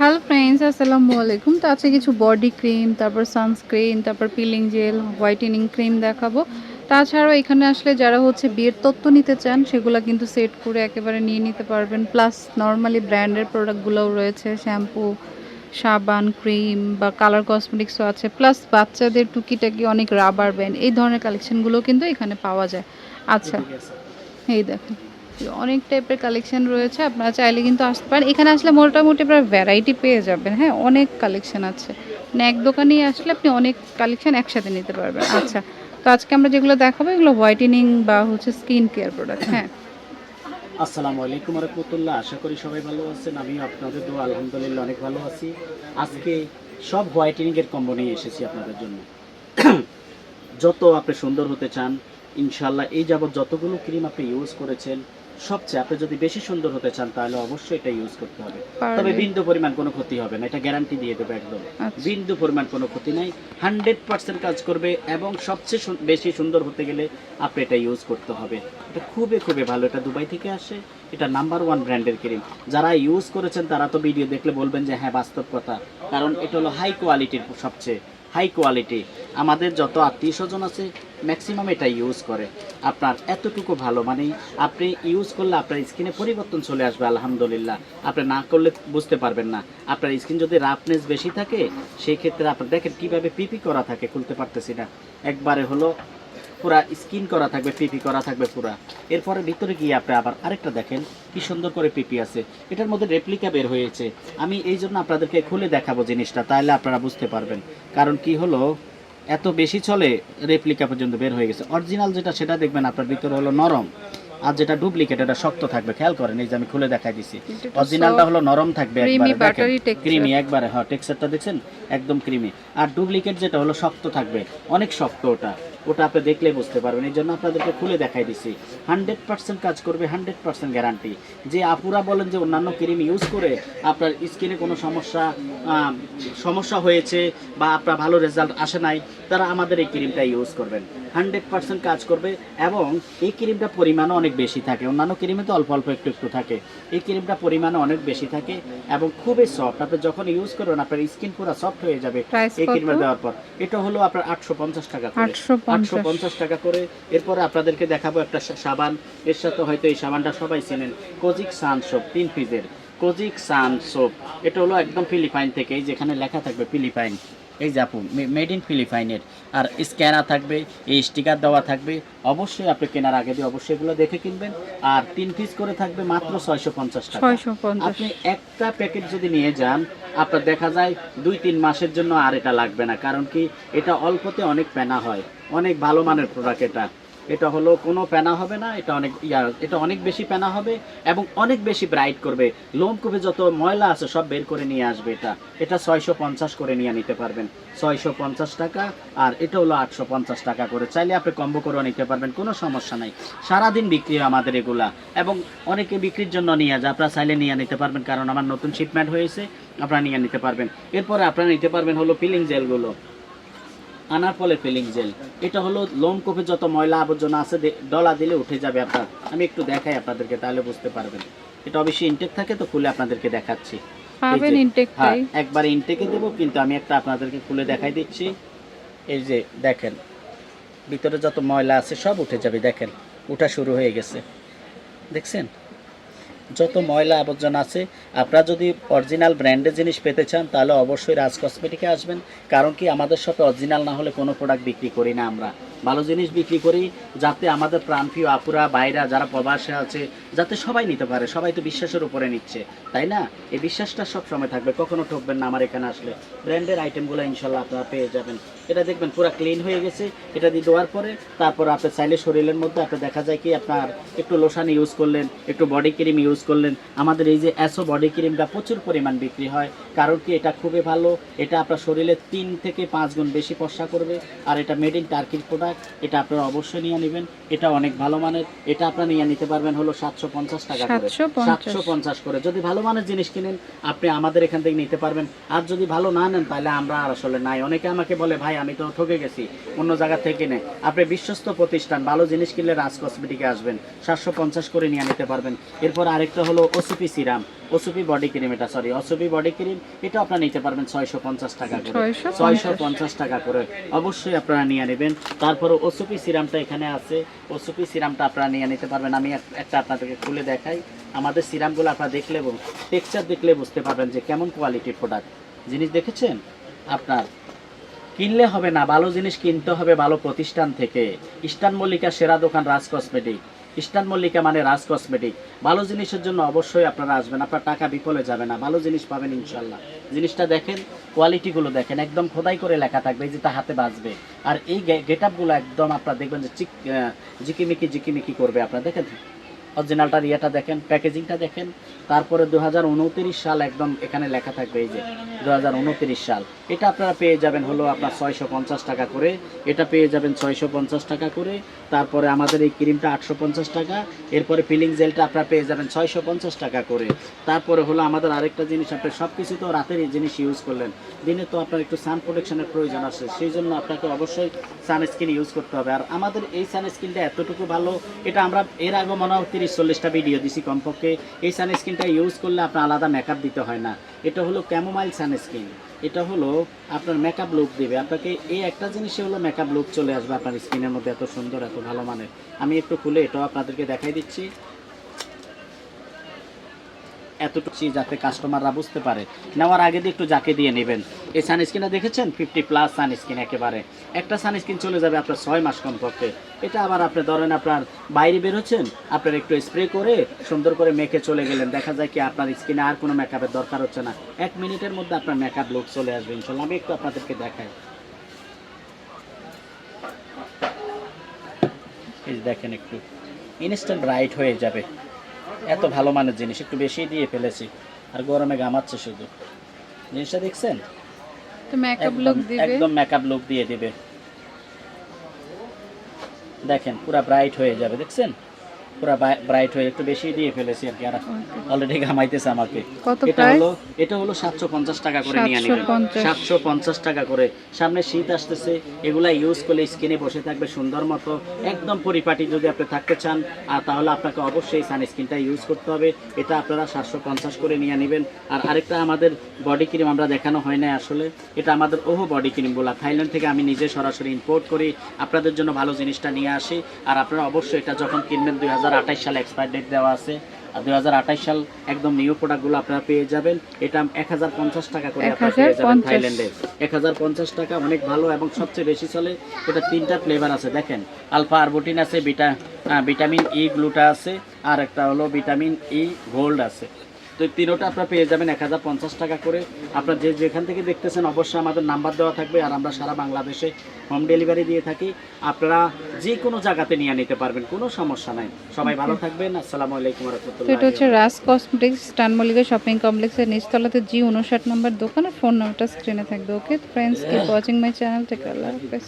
Hello friends আসসালামু আলাইকুম। তো আছে কিছু বডি ক্রিম তারপর সানস্ক্রিন তারপর পিলিং জেল হোয়াইটেনিং ক্রিম দেখাবো। তাছাড়াও এখানে আসলে যারা হচ্ছে বিয়ের তত্ত্ব নিতে চান সেগুলো কিন্তু সেট করে একেবারে নিয়ে নিতে পারবেন। প্লাস নর্মালি ব্র্যান্ডের প্রোডাক্টগুলোও রয়েছে শ্যাম্পু সাবান ক্রিম বা কালার কসমেটিক্সও আছে। প্লাস বাচ্চাদের টুকিটাকি অনেক রাবার ব্যান্ড এই ধরনের কালেকশনগুলো কিন্তু এখানে পাওয়া যায়। আচ্ছা এই দেখেন। অনেক টাইপের কালেকশন রয়েছে, আপনারা চাইলে কিন্তু আসতে পারেন। এখানে আসলে মোটামুটি প্রায় ভ্যারাইটি পেয়ে যাবেন হ্যাঁ? অনেক কালেকশন আছে। মানে এক দোকানেই আসলে আপনি অনেক কালেকশন একসাথে নিতে পারবেন। আচ্ছা তো আজকে আমরা যেগুলো দেখাবো, এগুলো হোয়াইটেনিং বা হচ্ছে স্কিন কেয়ার প্রোডাক্ট হ্যাঁ? আসসালামু আলাইকুম রহমতুল্লাহ আশা করি সবাই ভালো আছেন। আমি আপনাদের তো আলহামদুলিল্লাহ অনেক ভালো আছি। আজকে সব হোয়াইটেনিং এর কম্বো নিয়ে এসেছি আপনাদের জন্য। যত আপনি সুন্দর হতে চান ইনশাল্লাহ এই যাবৎ যতগুলো ক্রিম আপনি ইউজ করেছেন সবচেয়ে আপনি যদি বেশি সুন্দর হতে চান তাহলে অবশ্যই এটা ইউজ করতে হবে। তবে বিন্দু পরিমাণ কোনো ক্ষতি হবে না এটা গ্যারান্টি দিয়ে দেবো একদম। আচ্ছা। বিন্দু পরিমাণ কোনো ক্ষতি নাই হান্ড্রেড পার্সেন্ট কাজ করবে এবং সবচেয়ে বেশি সুন্দর হতে গেলে আপনি এটা ইউজ করতে হবে। এটা খুবই খুবই ভালো এটা দুবাই থেকে আসে এটা নাম্বার ওয়ান ব্র্যান্ডের ক্রিম যারা ইউজ করেছেন তারা তো ভিডিও দেখলে বলবেন যে হ্যাঁ বাস্তব কথা। কারণ এটা হলো হাই কোয়ালিটির সবচেয়ে হাই কোয়ালিটি। আমাদের যত আত্মীয় স্বজন আছে ম্যাক্সিমাম এটা ইউজ করে। আপনার এতটুকু ভালো মানে আপনি ইউজ করলে আপনার স্কিনে পরিবর্তন চলে আসবে, আলহামদুলিল্লাহ। আপনি না করলে বুঝতে পারবেন না। আপনার স্কিন যদি রাফনেস বেশি থাকে, সেই ক্ষেত্রে আপনার দেখেন কীভাবে পিপি করা থাকে, খুলতে পারতেছি না। একবারে হলো পুরা স্কিন করা থাকবে পিপি করা থাকবে পুরা। এরপরে ভিতরে গিয়ে আপনি আবার আরেকটা দেখেন কি সুন্দর করে পিপি আছে। এটার মধ্যে রেপ্লিকা বের হয়েছে। আমি এই জন্য আপনাদেরকে খুলে দেখাবো জিনিসটা তাহলে আপনারা বুঝতে পারবেন। কারণ কি হলো এত বেশি চলে রেপ্লিকা পর্যন্ত বের হয়ে গেছে। অরিজিনাল যেটা সেটা দেখবেন আপনার ভিতরে হলো নরম। আর যেটা ডুপ্লিকেট এটা শক্ত থাকবে। খেয়াল করেন এই যে আমি খুলে দেখাই দিছি। অরিজিনালটা হলো নরম থাকবে একবারে। ক্রিমি একবারে হ্যাঁ টেক্সচারটা দেখছেন? একদম ক্রিমি আর ডুপ্লিকেট যেটা হলো শক্ত থাকবে। অনেক শক্ত ওটা। ওটা আপনি দেখলে বুঝতে পারবেন। এই জন্য আপনাদেরকে খুলে দেখাই দিছি। হান্ড্রেড পার্সেন্ট কাজ করবে হান্ড্রেড পার্সেন্ট গ্যারান্টি। যে আপুরা বলেন যে অন্যান্য ক্রিম ইউজ করে আপনার স্কিনে কোনো সমস্যা সমস্যা হয়েছে বা আপনার ভালো রেজাল্ট আসে নাই তারা আমাদের এই ক্রিমটা ইউজ করবেন। হান্ড্রেড পার্সেন্ট কাজ করবে এবং এই ক্রিমটা পরিমাণও অনেক বেশি থাকে। অন্যান্য ক্রিমে তো অল্প অল্প একটু একটু থাকে। এই ক্রিমটা পরিমাণে অনেক বেশি থাকে এবং খুবই সফট। আপনি যখন ইউজ করবেন আপনার স্কিন পুরো সফট হয়ে যাবে এই? ক্রিমটা দেওয়ার পর। এটা হলো আপনার আটশো পঞ্চাশ টাকা করে। 850 আটশো পঞ্চাশ টাকা করে। এরপরে আপনাদেরকে দেখাবো একটা সাবান। এর সাথে হয়তো এই সাবানটা সবাই চেনেন। কোজিক সান সোপ, তিন পিসের কোজিক সান সোপ। এটা হলো একদম ফিলিপাইন থেকে যেখানে লেখা থাকবে ফিলিপাইন। এই যে আপু মেড ইন ফিলিপাইনের আর স্ক্যানার থাকবে এই স্টিকার দেওয়া থাকবে অবশ্যই আপনি কেনার আগে দিয়ে অবশ্যই এগুলো দেখে কিনবেন। আর তিন পিস করে থাকবে মাত্র ছয়শো পঞ্চাশ টাকা। ছয়শো পঞ্চাশ। আপনি একটা প্যাকেট যদি নিয়ে যান আপনার দেখা যায় দুই তিন মাসের জন্য আর এটা লাগবে না কারণ কি এটা অল্পতে অনেক পেনা হয়। অনেক ভালো মানের প্রোডাক্ট এটা। এটা হলো কোনো পেনা হবে না, এটা অনেক ইয়া, এটা অনেক বেশি পেনা হবে এবং অনেক বেশি ব্রাইট করবে। লোমকূপে যত ময়লা আছে সব বের করে নিয়ে আসবে এটা। এটা ছয়শো পঞ্চাশ করে নিয়ে নিতে পারবেন। ছয়শো পঞ্চাশ টাকা আর এটা হলো আটশো পঞ্চাশ টাকা করে। চাইলে আপনি কম্বো করেও নিতে পারবেন, কোনো সমস্যা নাই। সারাদিন বিক্রি হয় আমাদের এগুলা এবং অনেকে বিক্রির জন্য নিয়ে যায়, আপনারা চাইলে নিয়ে নিতে পারবেন কারণ আমার নতুন শিপমেন্ট হয়েছে, আপনারা নিয়ে নিতে পারবেন। এরপরে আপনারা নিতে পারবেন হলো পিলিং জেলগুলো। আনার ফলে ফিলিং জেল। এটা হলো লোমকূপে যত ময়লা আবর্জনা আছে ডলা দিলে উঠে যাবে আপনার। আমি একটু দেখাই আপনাদেরকে তাহলে বুঝতে পারবেন। এটা অবশ্যই ইনটেক থাকে তো খুলে আপনাদেরকে দেখাচ্ছি। পাবেন ইনটেকটাই হ্যাঁ, একবার ইনটেকে দেবো কিন্তু আমি একটা আপনাদেরকে খুলে দেখাই দিচ্ছি। এই যে দেখেন ভিতরে যত ময়লা আছে সব উঠে যাবে দেখেন উঠা শুরু হয়ে গেছে। দেখছেন? যত ময়লা আবর্জনা আছে, আপনারা যদি অরিজিনাল ব্র্যান্ডের জিনিস পেতে চান, তাহলে অবশ্যই রাজ কসমেটিকে আসবেন। কারণ কি, আমাদের সাথে অরিজিনাল না হলে কোনো প্রোডাক্ট বিক্রি করি না আমরা। ভালো জিনিস বিক্রি করি যাতে আমাদের প্রাণপ্রিয় আপুরা বাইরা যারা প্রবাসে আছে, যাতে সবাই নিতে পারে, সবাই তো বিশ্বাসের উপরে নিচ্ছে, তাই না? এই বিশ্বাসটা সব সময় থাকবে, কখনো ঠকবেন না আমার এখানে আসলে। ব্র্যান্ডের আইটেমগুলো ইনশাল্লাহ আপনারা পেয়ে যাবেন। এটা দেখবেন পুরো ক্লিন হয়ে গেছে, এটা দিয়ে দেওয়ার পরে তারপর আপনি চাইলে শরীরের মধ্যে আপনি দেখা যায় কি আপনার একটু লোশন ইউজ করলেন, একটু বডি ক্রিম ইউজ করলেন। আমাদের এই যে অ্যাসো বডি ক্রিমটা প্রচুর পরিমাণ বিক্রি হয়। কারণ কি এটা খুবই ভালো? এটা আপনার শরীরে তিন থেকে পাঁচ গুণ বেশি ফর্সা করবে, আর এটা মেড ইন টার্কির প্রোডাক্ট এটা আপনারা অবশ্যই নিয়ে নেবেন। এটা অনেক ভালো মানের এটা আপনারা নিয়ে নিতে পারবেন হলো সাতশো পঞ্চাশ টাকা করে। সাতশো পঞ্চাশ। করে। যদি ভালো মানের জিনিস কিনেন আপনি আমাদের এখান থেকে নিতে পারবেন। আর যদি ভালো না নেন তাহলে আমরা আর আসলে নাই। অনেকে আমাকে বলে ভাই আমি তো ঠকে গেছি অন্য জায়গা থেকে নেই আপনি বিশ্বস্ত প্রতিষ্ঠান ভালো জিনিস কিনলে রাজ কসমেটিকে আসবেন। সাতশো পঞ্চাশ করে নিয়ে নিতে পারবেন। এরপর আরেক আরেকটা হলো ওসিপি সিরাম ওসুপি বডি ক্রিম এটা সরি ওসুপি বডি ক্রিম এটা আপনারা নিতে পারবেন ছয়শো পঞ্চাশ টাকা করে। 650 ছয়শো পঞ্চাশ টাকা করে। অবশ্যই আপনারা নিয়ে নেবেন। তারপরে ওসুপি সিরামটা এখানে আছে। ওসুপি সিরামটা আপনারা নিয়ে নিতে পারবেন। আমি একটা আপনাদেরকে খুলে দেখাই। আমাদের সিরামগুলো আপনারা দেখলে টেক্সচার দেখলে বুঝতে পারবেন যে কেমন কোয়ালিটির প্রোডাক্ট জিনিস দেখেছেন? আপনার কিনলে হবে না ভালো জিনিস কিনতে হবে ভালো প্রতিষ্ঠান থেকে। ইস্টার্ন মল্লিকা সেরা দোকান রাজ কসমেটিক। ইস্টার্ন মল্লিকা মানে রাজ কসমেটিক ভালো জিনিসের জন্য অবশ্যই আপনারা আসবেন, আপনার টাকা বিফলে যাবে না। ভালো জিনিস পাবেন ইনশাল্লাহ জিনিসটা দেখেন কোয়ালিটিগুলো দেখেন, একদম খোদাই করে লেখা থাকবে, এই যে তা হাতে বাঁচবে আর এই গেট আপগুলো একদম আপনারা দেখবেন যে চিক জিকিমিকি জিকিমিকি করবে আপনারা। দেখেন। অরিজিনালটার ইয়েটা দেখেন প্যাকেজিংটা দেখেন, তারপরে দু সাল একদম এখানে লেখা থাকবে এই যে দু হাজার ঊনত্রিশ সাল। এটা আপনারা পেয়ে যাবেন হলো আপনার ছয়শো পঞ্চাশ টাকা করে, এটা পেয়ে যাবেন ছয়শো পঞ্চাশ টাকা করে, তারপরে আমাদের এই ক্রিমটা আটশো পঞ্চাশ টাকা, এরপরে ফিলিং জেলটা আপনারা পেয়ে যাবেন ছয়শো পঞ্চাশ টাকা করে। তারপরে হলো আমাদের আরেকটা জিনিস, আপনি সব কিছু তো রাতের এই জিনিস ইউজ করলেন, দিনে তো আপনার একটু সান প্রোটেকশনের প্রয়োজন আছে, সেই জন্য আপনাকে অবশ্যই সানস্ক্রিন ইউজ করতে হবে। আর আমাদের এই সানস্ক্রিনটা এতটুকু ভালো, এটা আমরা এর আগে মনে হয় তিরিশ চল্লিশটা ভিডিও দিছি কমপক্ষে। এই সানস্ক্রিনটা ইউজ করলে আপনার আলাদা মেকআপ দিতে হয় না। এটা হলো ক্যামোমাইল সানস্ক্রিন এটা হলো আপনার মেকআপ লুক দেবে। আপনাকে এই একটা জিনিসে হলো মেকআপ লুক চলে আসবে আপনার স্কিনের মধ্যে, এত সুন্দর, এত ভালো মানের। আমি একটু খুলে এটাও আপনাদেরকে দেখাই দিচ্ছি। এতটুকু যাতে কাস্টমাররা বুঝতে পারে। নেওয়ার আগে দিয়ে একটু জাকে দিয়ে নেবেন। এই সানস্ক্রিনটা দেখেছেন? ফিফটি প্লাস সানস্ক্রিন একেবারে। একটা সানস্ক্রিন চলে যাবে আপনার ছয় মাস কমপক্ষে। এটা আবার আপনি ধরেন আপনার বাইরে বেরোচ্ছেন, আপনার একটু স্প্রে করে সুন্দর করে মেখে চলে গেলেন। দেখা যায় কি আপনার স্কিনে আর কোনো মেকআপের দরকার হচ্ছে না। এক মিনিটের মধ্যে আপনার মেকআপ লুক চলে আসবে ইনশাল্লাহ আমি একটু আপনাদেরকে দেখাই। এই দেখেন একটু। ইনস্ট্যান্ট ব্রাইট হয়ে যাবে। এত ভালো মানের জিনিস একটু বেশি দিয়ে ফেলেছি। আর গরমে গামাচ্ছে শুধু। জিনিসটা দেখছেন? একদম মেকআপ লুক দিয়ে দেবে। দেখেন পুরা ব্রাইট হয়ে যাবে দেখছেন? পুরা ব্রাইট হয়ে একটু বেশি দিয়ে ফেলেছি আর কি আর অলরেডি ঘামাইতেছে আমাকে। এটা হলো এটা হলো সাতশো পঞ্চাশ টাকা করে নিয়ে নেবেন সাতশো পঞ্চাশ। টাকা করে। সামনে শীত আসতেছে এগুলা ইউজ করলে স্কিনে বসে থাকবে সুন্দর মতো। একদম পরিপাটি যদি আপনি থাকতে চান আর তাহলে আপনাকে অবশ্যই সানস্ক্রিনটা ইউজ করতে হবে। এটা আপনারা সাতশো পঞ্চাশ করে নিয়ে নেবেন। আর আরেকটা আমাদের বডি ক্রিম আমরা দেখানো হয় না আসলে। এটা আমাদের ওহো বডি ক্রিম বলা থাইল্যান্ড থেকে আমি নিজে সরাসরি ইম্পোর্ট করি। আপনাদের জন্য ভালো জিনিসটা নিয়ে আসি। আর আপনারা অবশ্যই এটা যখন কিনবেন দুই হাজার সালে এক্সপায়ার ডেট দেওয়া আছে। আর দুই সাল একদম নিউ প্রোডাক্টগুলো আপনারা পেয়ে যাবেন। এটা এক হাজার পঞ্চাশ টাকা করে আপনারা পেয়ে যাবেন 1050 থাইল্যান্ডে। এক হাজার পঞ্চাশ টাকা অনেক ভালো এবং সবচেয়ে বেশি চলে এটা তিনটা ফ্লেভার আছে। দেখেন আলফা আরবুটিন আছে বিটা ভিটামিন ই গ্লুটা আছে আর একটা হলো ভিটামিন ই গোল্ড আছে। তো এই তিনোটা আপনারা পেয়ে যাবেন এক হাজার পঞ্চাশ টাকা করে। আপনার যে যেখান থেকে দেখতেছেন অবশ্যই আমাদের নাম্বার দেওয়া থাকবে আর আমরা সারা বাংলাদেশে হোম ডেলিভারি দিয়ে থাকি। আপনারা যে কোনো জায়গাতে নিয়ে নিতে পারবেন কোনো সমস্যা নাই। সবাই ভালো থাকবেন আসসালামু আলাইকুম তো এটা হচ্ছে রাজ কসমেটিক্স স্টান মল্লিকা শপিং কমপ্লেক্সের নিচতলাতে জি উনষাট নম্বর দোকান ফোন নাম্বারটা স্ক্রিনে থাকবে okay? Friends keep watching my channel take আল্লাহ হাফেজ